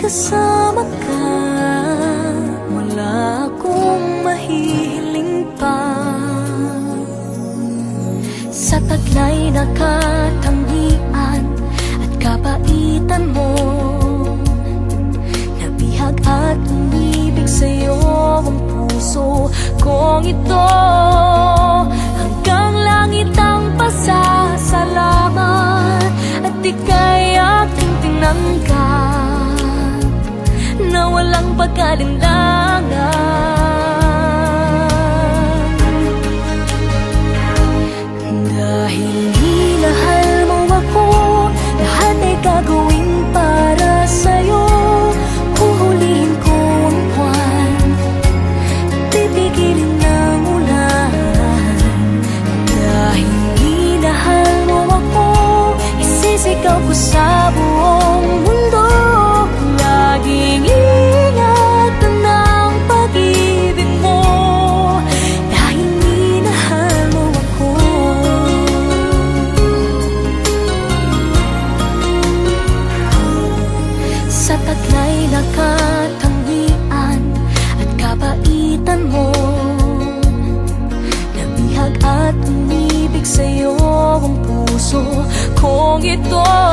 Kasama ka. Wala akong mahihiling pa. Sa taglay na katangian At kapaitan mo Nabihag at umibig sa'yo Ang puso kong ito pagkalinlangan. Dahil katangian At kabaitan mo. Nabihag at umibig sa'yo Ang puso kong ito